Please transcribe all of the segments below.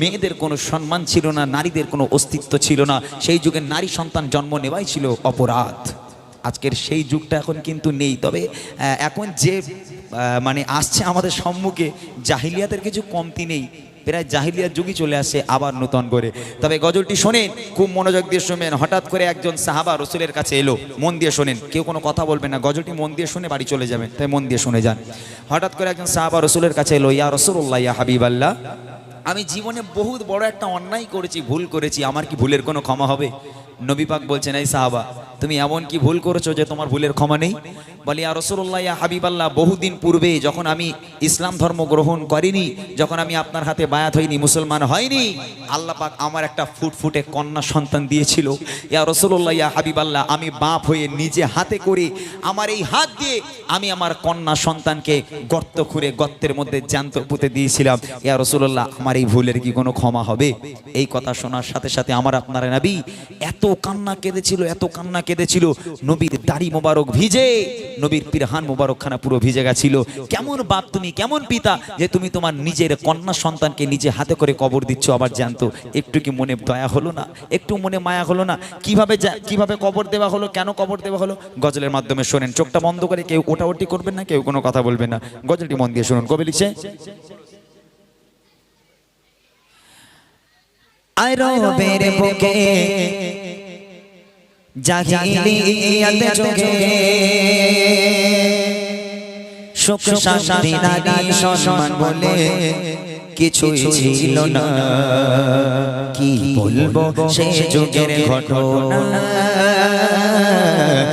মেয়েদের কোনো সম্মান ছিল না, নারীদের কোনো অস্তিত্ব ছিল না। সেই যুগে নারী সন্তান জন্ম নেওয়াই ছিল অপরাধ। আজকের সেই যুগটা এখন কিন্তু নেই। তবে এখন যে মানে আসছে আমাদের সম্মুখে, জাহিলিয়াতের কিছু কমতি নেই। প্রায় জাহিলিয়ার যুগই চলে আসছে আবার নতুন করে। তবে গজলটি শোনেন, খুব মনোযোগ দিয়ে শুনবেন। হঠাৎ করে একজন সাহাবা রসুলের কাছে এলো। মন দিয়ে শোনেন। কেউ কোনো কথা বলবেন না। গজলটি মন দিয়ে শুনে বাড়ি চলে যাবেন। তাই মন দিয়ে শুনে যান। হঠাৎ করে একজন সাহাবা রসুলের কাছে এলো, ইয়া রসুল্লাহ ইয়া হাবিব আল্লাহ আমি জীবনে বহুত বড় একটা অন্যায় করেছি, ভুল করেছি, আমার কি ভুলের কোনো ক্ষমা হবে? নবী পাক বলছেন, এই সাহাবা তুমি এমন কি ভুল করেছ যে তোমার ভুলের ক্ষমা নেই? বলি আর রসুল্লাহ ইয়া হাবিবাল্লাহ, বহুদিন পূর্বে যখন আমি ইসলাম ধর্ম গ্রহণ করিনি, যখন আমি আপনার হাতে বায়াত হইনি, মুসলমান হয়নি, আল্লাহ পাক আমার একটা ফুটফুটে কন্যা সন্তান দিয়েছিল। ইয়া রসুল্লাহ ইয়া হাবিবাল্লাহ, আমি বাপ হয়ে নিজে হাতে করে আমার এই হাত দিয়ে আমি আমার কন্যা সন্তানকে গর্ত খুঁড়ে গর্তের মধ্যে জ্যান্ত পুঁতে দিয়েছিলাম। ইয়া রসুল্লাহ আমার এই ভুলের কি কোনো ক্ষমা হবে? এই কথা শোনার সাথে সাথে আমার আপনারা নবী এত কান্না কেঁদেছিল, এত কান্না কেঁদেছিল। নবীর দাড়ি মোবারক ভিজে, নবীর পিরহান মোবারকখানা পুরো ভিজে গেছিল। কেমন বাপ তুমি, কেমন পিতা যে তুমি তোমার নিজের কন্যা সন্তানকে নিজে হাতে করে কবর দিচ্ছ, আবার জানতো, একটু কি মনে দয়া হলো না? একটু মনে মায়া হলো না? কীভাবে কীভাবে কবর দেওয়া হলো, কেন কবর দেওয়া হলো? গজলের মাধ্যমে শোনেন, চোখটা বন্ধ করে কেউ ওটাওটি করবেন না, কেউ কোনো কথা বলবেন না। গজলটি মন দিয়ে শুনুন, কবে লিখছে আরবের বুকে জাহিলিয়াত যুগে সুখ শান্তি নারী সম্মান বলে কিছুই ছিল না। কি বলব? সে যুগের ঘটনা।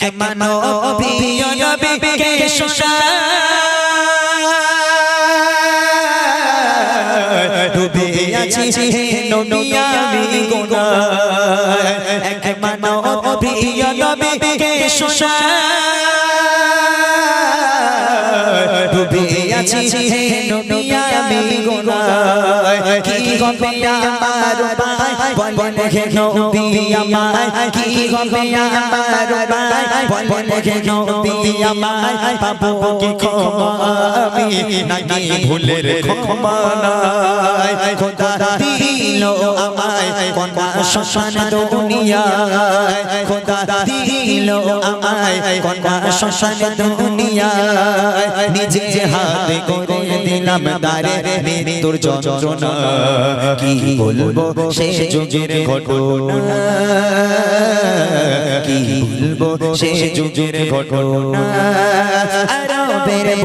এক মানবী নবীকে ডুবে আছি আমি গুনাহ এক মানবী নবীকে শোষা ডুবে আছি আমি গুনাহ কি হবে আমার ভাই বলে হে নবী আমায় কি হবে আমার ভাই বলে হে নবী আমায় পাবো কি ক্ষমা আমি নাকি ভুলের ক্ষমা নাই খোদা দিল আমায় কোনা শ্মশান দুনিয়ায়, খোদা দিল আমায়। কোনা শ্মশান দুনিয়ায়, নিজে হাতে করে দিলাম দারে মৃত্যুর যন্ত্রণা। সে যুগের ঘটনা? কি বলব ঘটনা?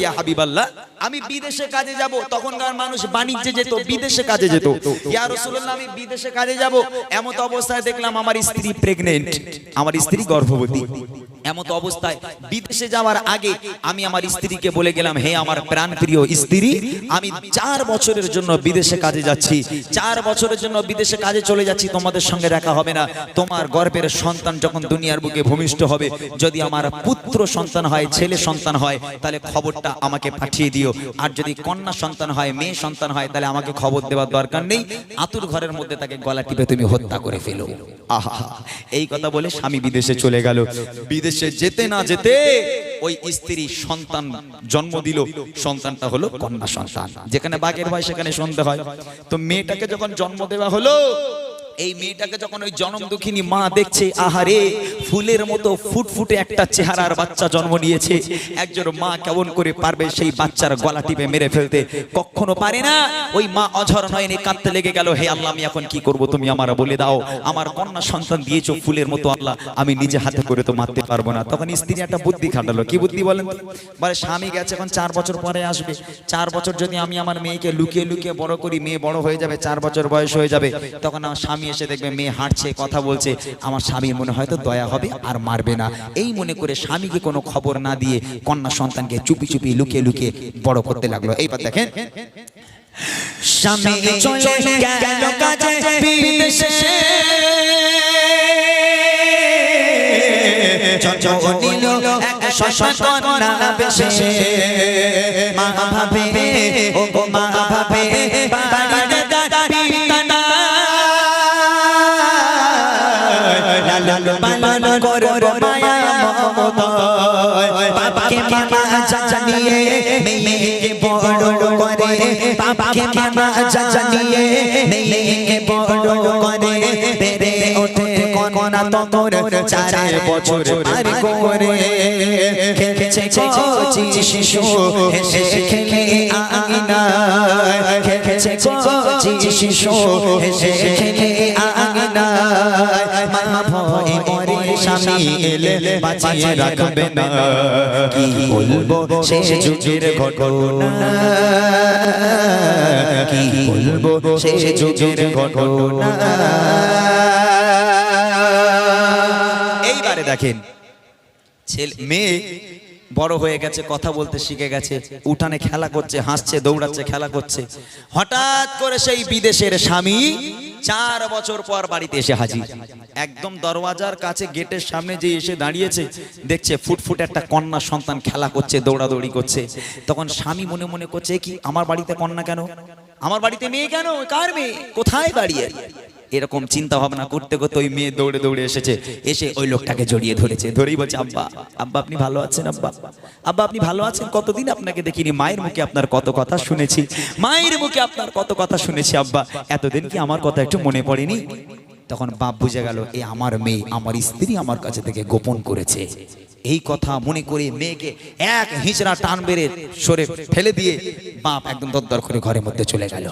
ইয়া ইয়া হাবিবাল্লাহ, আমি বিদেশে কাজে যাব, তখনকার মানুষ বাণিজ্যে যেত, বিদেশে কাজে যেত। ইয়া রাসূলুল্লাহ, আমি বিদেশে কাজে যাব, এমত অবস্থায় দেখলাম আমার স্ত্রী প্রেগনেন্ট আমার স্ত্রী গর্ভবতী। এমত অবস্থায় বিদেশে যাওয়ার আগে আমি আমার স্ত্রীকে বলে গেলাম, হে আমার প্রাণপ্রিয় স্ত্রী, আমি চার বছরের জন্য বিদেশে কাজে যাচ্ছি। চার বছরের জন্য বিদেশে কাজে চলে যাচ্ছি, তোমাদের সঙ্গে দেখা হবে না। তোমার গর্ভের সন্তান যখন দুনিয়ার বুকে ভূমিষ্ঠ হবে, যদি আমার পুত্র সন্তান হয়, ছেলে সন্তান হয়, তাহলে খবরটা আমাকে পাঠিয়ে দিও। আর যদি কন্যা সন্তান হয়, মেয়ে সন্তান হয়, তাহলে আমাকে খবর দেওয়ার দরকার নেই। আতুর ঘরের মধ্যে তাকে গলা টিপে তুমি হত্যা করে ফেলো। আহা, এই কথা বলে স্বামী বিদেশে চলে গেল। বিদেশে যেতে না যেতে ওই স্ত্রী সন্তান জন্ম দিল। সন্তানটা হলো কন্যা সন্তান। যেখানে বাঘের ভয়, সেখানে শুনতে হয়। তো মেয়েটাকে যখন জন্ম দেওয়া হলো এই মেয়েটাকে যখন ওই জনম দুঃখিনী মা দেখছে আহারে ফুলের মতো ফুটফুটে একটা চেহারার বাচ্চা জন্ম নিয়েছে। একজন মা কেমন করে পারবে সেই বাচ্চার গলা টিপে মেরে ফেলতে? কখনো পারে না? ওই মা অঝর নয়নি কাঁদতে লেগে গেল হে আল্লাহ আমি এখন কি করব? তুমি আমার বলে দাও। আমার কন্যা সন্তান দিয়েছ ফুলের মতো আল্লাহ আমি নিজে হাতে করে তো মারতে পারব না। তখন স্ত্রী একটা বুদ্ধি খাটালো। কি বুদ্ধি বলেন? বলে স্বামী গেছে এখন চার বছর পরে আসবে। চার বছর যদি আমি আমার মেয়েকে লুকিয়ে লুকিয়ে বড় করি মেয়ে বড় হয়ে যাবে চার বছর বয়স হয়ে যাবে তখন আমার স্বামী এসে দেখবে মেয়ে হাঁটছে কথা বলছে আমার স্বামীর মনে হয়তো দয়া হবে আর মারবে না। এই মনে করে স্বামীকে কোনো খবর না দিয়ে কন্যা সন্তানকে চুপি চুপি লুকিয়ে লুকিয়ে বড় করতে লাগল। এইবার দেখেন স্বামী চলে গেল কাজে বিদেশে। চঞ্চল এক শশা কন্যা বেশে। মা ভাবে ও মা ভাবে পালন করো মায়া মমতায় শিশু শিশু হেসে স্বামী এলে বাঁচিয়ে রাখবে না। কি বলব সে সে যুগের ঘটনা? এইবারে দেখেন, ছেলে মেয়ে বড় হয়ে গেছে, কথা বলতে শিখে গেছে, উঠানে খেলা করছে, হাসছে, দৌড়াচ্ছে, খেলা করছে। হঠাৎ করে সেই বিদেশের স্বামী চার বছর পর বাড়িতে এসে হাজির। একদম দরওয়াজার কাছে গেটের সামনে যে এসে দাঁড়িয়েছে, দেখছে ফুটফুট একটা কন্যা সন্তান খেলা করছে, দৌড়াদৌড়ি করছে। তখন স্বামী মনে মনে করছে কি, আমার বাড়িতে কন্যা কেন? আমার বাড়িতে মেয়ে কেন? কার মেয়ে? কোথায় দাঁড়িয়ে এরকম চিন্তা ভাবনা করতে করতে ওই মেয়ে দৌড়ে দৌড়ে এসেছে। এসে ওই লোকটাকে জড়িয়ে ধরেছে। ধরেই বলছে, আব্বা আব্বা, আপনি ভালো আছেন, আব্বা? আব্বা, আপনি ভালো আছেন? কতদিন আপনাকে দেখিনি? মায়ের মুখে আপনার কত কথা শুনেছি। মায়ের মুখে আপনার কত কথা শুনেছি, আব্বা। এতদিন কি আমার কথা একটু মনে পড়েনি? তখন বাপ বুঝে গেল, এ আমার মেয়ে, আমার স্ত্রী আমার কাছে থেকে গোপন করেছে। এই কথা মনে করে মেয়েকে এক হিঁচড়া টান বেড়ে সরে ফেলে দিয়ে বাপ একদম দরদর করে ঘরের মধ্যে চলে গেল।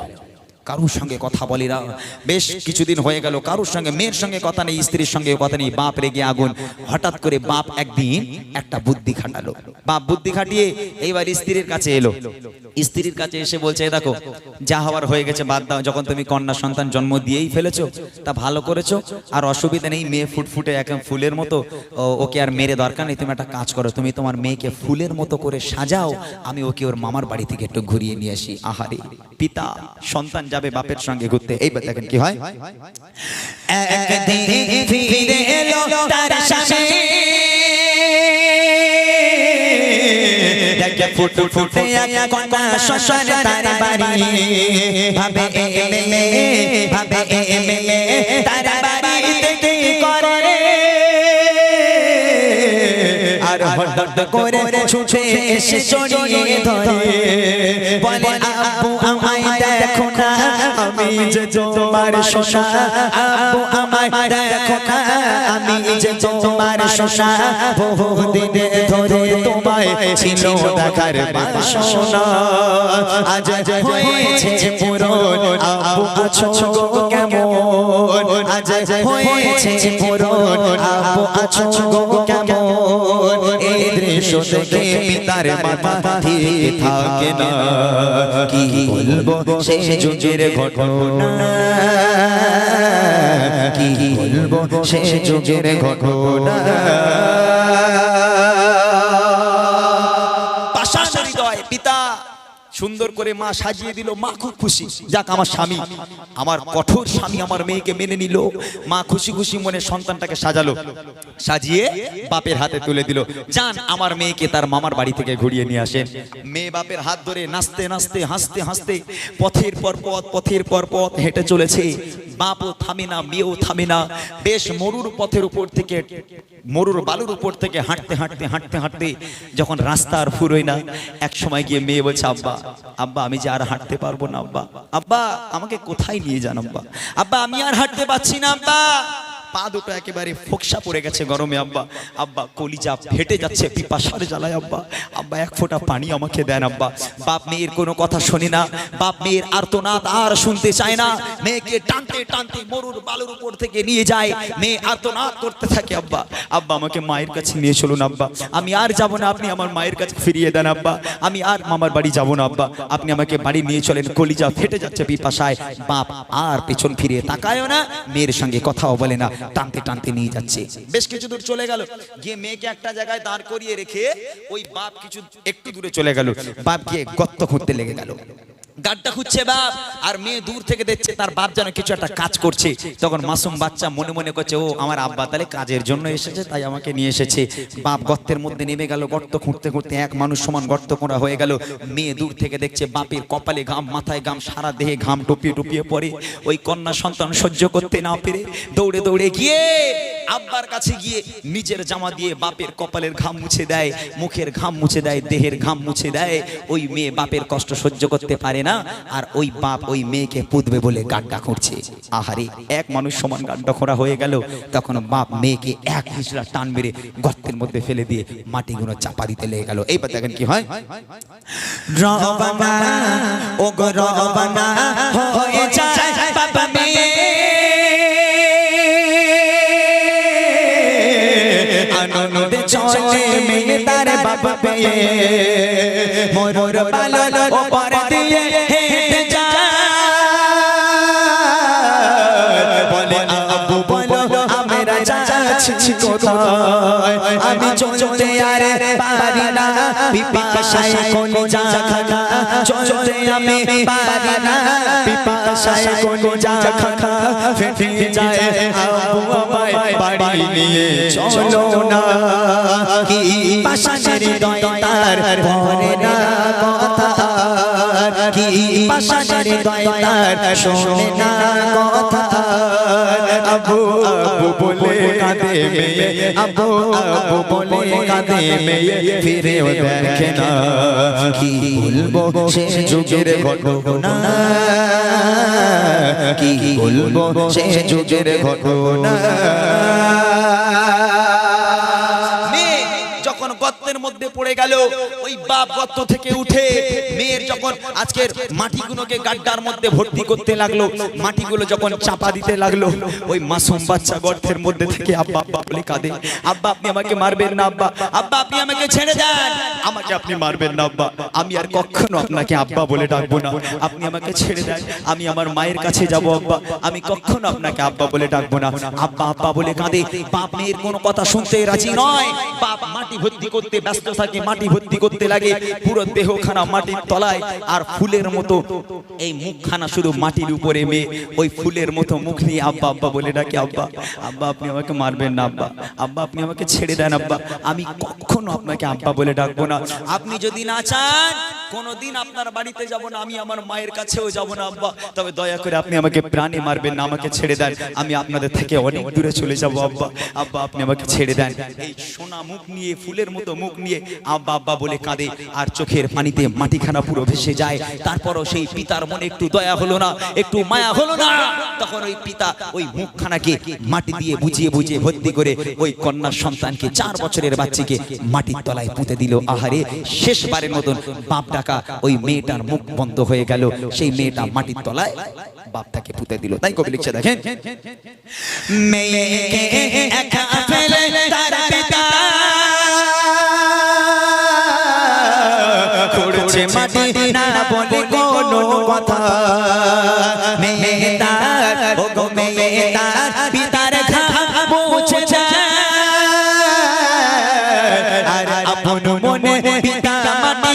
কারোর সঙ্গে কথা বলি না। বেশ কিছুদিন হয়ে গেল, কারোর সঙ্গে, মেয়ের সঙ্গে কথা নেই, স্ত্রীর সঙ্গে কথা নেই, বাপ রেগে আগুন। হঠাৎ করে বাপ একদিন একটা বুদ্ধি খাটালো। বাপ বুদ্ধি খাটিয়ে এইবার স্ত্রীর কাছে এলো। স্ত্রীর কাছে এসে বলছে, "এই দেখো, যা হওয়ার হয়ে গেছে, বাদ দাও। যখন তুমি কন্যা সন্তান জন্ম দিয়েই ফেলেছো, তা ভালো করেছ। আর অসুবিধা নেই, মেয়ে ফুটফুটে একদম ফুলের মতো ওকে আর মেরে দরকার নেই, তুমি একটা কাজ করো, তুমি তোমার মেয়েকে ফুলের মতো করে সাজাও, আমি ওকে ওর মামার বাড়ি থেকে একটু ঘুরিয়ে নিয়ে আসি। আহারে, পিতা, সন্তান যাবে বাপের সঙ্গে ঘুরতে। এইবার দেখেন কি হয়। একদিন ফিরে এলো তার স্বামী দেখে ফুট ফুটে এক কন্যা শ্বশুর তার বাড়ি। ভাবে এমএলএ ভাবে এমএলএ তার আর হঠাৎ করে ছুটে এসে জড়িয়ে ধরে। বলে আব্বু আমায় দেখো না। আমি যে তোমার শোষা আব্বু আমায় দেখো না। আমি যে তোমার শোষা বহুদিন ধরে তোমায় ছিল দেখার বাসনা আজ হয়েছে পুরন আব্বু আছো কেমন? আজ হয়েছে পুরন আব্বু আছো কেমন? দৃশ্য দেখে পিতার মাথা ঠিক থাকে না। কি বলব? সে যুগের ঘটনা। কি বলব? সে যুগের ঘটনা। সুন্দর করে মা সাজিয়ে দিল, মা খুব খুশি। যাক, আমার স্বামী, আমার কঠোর স্বামী আমার মেয়েকে মেনে নিল। মা খুশি খুশি মনে সন্তানটাকে সাজালো, সাজিয়ে বাপের হাতে তুলে দিল। যান, আমার মেয়েকে তার মামার বাড়ি থেকে ঘুরিয়ে নিয়ে আসেন। মেয়ে বাপের হাত ধরে নাচতে নাচতে, হাসতে হাসতে পথের পর পথ, পথের পর পথ হেঁটে চলেছে। বাপও থামে না, মেয়েও থামে না। বেশ মরুর পথের উপর থেকে, মরুর বালুর উপর থেকে হাঁটতে হাঁটতে হাঁটতে হাঁটতে যখন রাস্তা আর ফুরোয় না এক সময় গিয়ে মেয়ে বলছে, আব্বা আব্বা, আমি যে আর হাঁটতে পারব না, আব্বা। আব্বা, আমাকে কোথায় নিয়ে যান, আব্বা? আব্বা, আমি আর হাঁটতে পারছি না, আব্বা। পা দুটো একেবারে ফোকসা পড়ে গেছে গরমে, আব্বা। আব্বা, কলিজা ফেটে যাচ্ছে পিপাসার জ্বালায়, আব্বা। আব্বা, এক ফোঁটা পানি আমাকে দেন, আব্বা। বাপ মেয়ের কোনো কথা শোনে না। বাপ মেয়ের আর্তনাদ আর শুনতে চায় না। মেয়েকে টানতে টানতে মরুর বালুর উপর থেকে নিয়ে যায়। মেয়ে আর্তনাদ করতে থাকে, আব্বা। আব্বা, আমাকে মায়ের কাছে নিয়ে চলুন, আব্বা। আমি আর যাব না, আপনি আমার মায়ের কাছে ফিরিয়ে দেন, আব্বা। আমি আর মামার বাড়ি যাব না, আব্বা। আপনি আমাকে বাড়ি নিয়ে চলেন, কলিজা ফেটে যাচ্ছে পিপাসায়। বাপ আর পেছন ফিরিয়ে তাকায়ও না, মেয়ের সঙ্গে কথাও বলে না। টানতে টানতে নিয়ে যাচ্ছে। বেশ কিছু দূর চলে গেল। গিয়ে মেয়েকে একটা জায়গায় দাঁড় করিয়ে রেখে ওই বাপ কিছু একটু দূরে চলে গেল। বাপ গিয়ে গত্ত খুঁড়তে লেগে গেল। গাড্ডা খুঁজছে বাপ, আর মেয়ে দূর থেকে দেখছে তার বাপ যেন কিছু একটা কাজ করছে। তখন মাসুম বাচ্চা মনে মনে করছে, ও, আমার আব্বা তাহলে কাজের জন্য এসেছে, তাই আমাকে নিয়ে এসেছে। বাপ গর্তের মধ্যে নেমে গেল, গর্ত খুঁড়তে খুঁড়তে এক মানুষ সমান গর্ত করা হয়ে গেল। মেয়ে দূর থেকে দেখছে বাপের কপালে ঘাম, মাথায় ঘাম, সারা দেহে ঘাম টুপিয়ে টুপিয়ে পড়ে। ওই কন্যা সন্তান সহ্য করতে না পেরে দৌড়ে দৌড়ে গিয়ে আব্বার কাছে গিয়ে নিজের জামা দিয়ে বাপের কপালের ঘাম মুছে দেয়, মুখের ঘাম মুছে দেয়, দেহের ঘাম মুছে দেয়। ওই মেয়ে বাপের কষ্ট সহ্য করতে পারে না আর ওই বাপ ওই মেয়েকে পুতবে বলে গাড্ডা করছে আহারে, এক মানুষ সমান গাড্ডা খোঁড়া হয়ে গেল। তখন বাপ মেয়েকে এক হিসরা টান মেরে গর্তের মধ্যে ফেলে দিয়ে মাটিগুলো চাপা দিতে লেগে গেল। এইবার দেখেন কি হয়। ও চলে মেয়ে তার বাবা পেয়ে। মোর পালন ও পর দিয়ে হেঁটে বলে, আবু বলো, আমরা আমি চলতে আর পারি না। পিপাসায় কোন খানা চলতে আমি পারি না। পিপাসায় কোন খানা ফেটে যায় বাড়ি নিয়ে চলো না। কি পাশানের দয় তার পরে না কথা কি পাশানের দয় তার শোনে না কথা আবু আবু বলে কাঁদে মেয়ে। আবু আবু বলে কাঁদে মেয়ে। ফিরেও দেখে না কি বলব সে যুগের ঘটনা। কি বলব সে যুগের ঘটনা। গর্তের মধ্যে পড়ে গেল। ওই বাপ গর্ত থেকে উঠে মেয়ের যখন আজকের মাটিগুলোকে গাড্ডার মধ্যে ভর্তি করতে লাগল, মাটিগুলো যখন চাপা দিতে লাগল, ওই মাসুম বাচ্চা গর্তের মধ্যে থেকে আব্বা আব্বা বলে কাঁদে। আব্বা, আপনি আমাকে মারবেন না, আব্বা। আব্বা, আপনি আমাকে ছেড়ে দেন। আমাকে আপনি মারবেন না, আব্বা। আমি আর কখনো আপনাকে আব্বা বলে ডাকবো না। আপনি আমাকে ছেড়ে দেন। আমি আমার মায়ের কাছে যাব, আব্বা। আমি কখনো আপনাকে আব্বা বলে ডাকবো না। আব্বা আব্বা বলে কাঁদে। বাপ, মেয়ের কোনো কথা শুনতে রাজি নয়। বাপ মাটি ভর্তি করতে ব্যস্ত থাকে, মাটি ভর্তি করতে লাগে, পুরো দেহখানা মাটির তলায়, আর ফুলের মতো। এই মুখখানা শুধু মাটির উপরে মেয়ে, ওই ফুলের মতো মুখ নিয়ে আব্বা আব্বা বলে ডাকে, আব্বা আব্বা, আপনি আমাকে মারবেন না, আব্বা আব্বা, আপনি আমাকে ছেড়ে দেন, আব্বা, আমি কখনো আপনাকে আব্বা বলে ডাকবো না। আপনি যদি না চান, কোনোদিন আপনার বাড়িতে যাব না, আমি আমার মায়ের কাছেও যাব না, আব্বা। তবে দয়া করে আপনি আমাকে প্রাণে মারবেন না, আমাকে ছেড়ে দেন। আমি আপনাদের থেকে অনেক দূরে চলে যাব, আব্বা। আব্বা, আপনি আমাকে ছেড়ে দেন। এই সোনা মুখ নিয়ে ফুলের মতো মুখ নিয়ে আব্বা আব্বা বলে কাঁদে। আর চোখের পানিতে মাটিখানা পুরো ভেসে যায়। তারপরও সেই পিতার মনে একটু দয়া হলো না, একটু মায়া হলো না। তখন ওই পিতা ওই মুখখানাকে মাটি দিয়ে বুঝিয়ে বুঝিয়ে ভর্তি করে ওই কন্যা সন্তানকে চার বছরের বাচ্চাকে মাটির তলায় পুঁতে দিল। আহারে, শেষবারের মতন বাপ ডাকা ওই মেয়েটার মুখ বন্ধ হয়ে গেল। সেই মেয়েটা মাটির তলায় বাপটাকে পুঁতে দিল। তাই কবি লিখছে, দেখেন। মেয়েকে একা ফেলে তার পিতা। মাটি না বলে কোনো কথা। মেয়ে তার ও গো মেয়ে তার পিতার ঘাম মুছে যায়। আর আপন মনে পিতা মাটি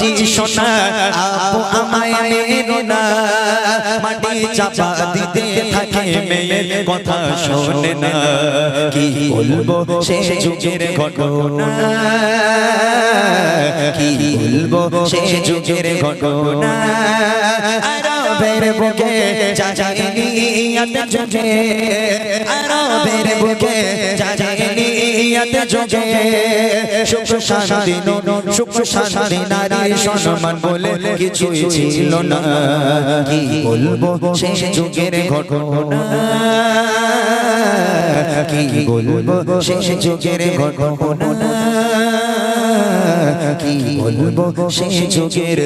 বলছি শোনা আপু আমায় মেরো না। মাটি চাপা দিতে থাকে মেয়ের কথা শোনে না। কি বলব সে যুগের ঘটনা? কি বলব সে যুগের ঘটনা? আরবের বুকে জাজাইনিয়াত যুগে। সুখ শান্তি সুখ শান্তি নারী সম্মান বলে কিছু ছিল না। কি বলব? সে যুগের ঘটনা। কি বলব? সে যুগের ঘটনা। কি বলব? সে যুগের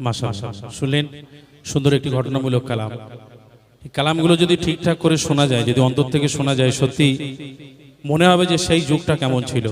মাশাআল্লাহ। শুনলেন? সুন্দর একটি ঘটনামূলক কালাম। কালামগুলো যদি ঠিকঠাক করে শোনা যায়, যদি অন্তর থেকে শোনা যায়, সত্যি মনে হবে যে সেই যুগটা কেমন ছিল।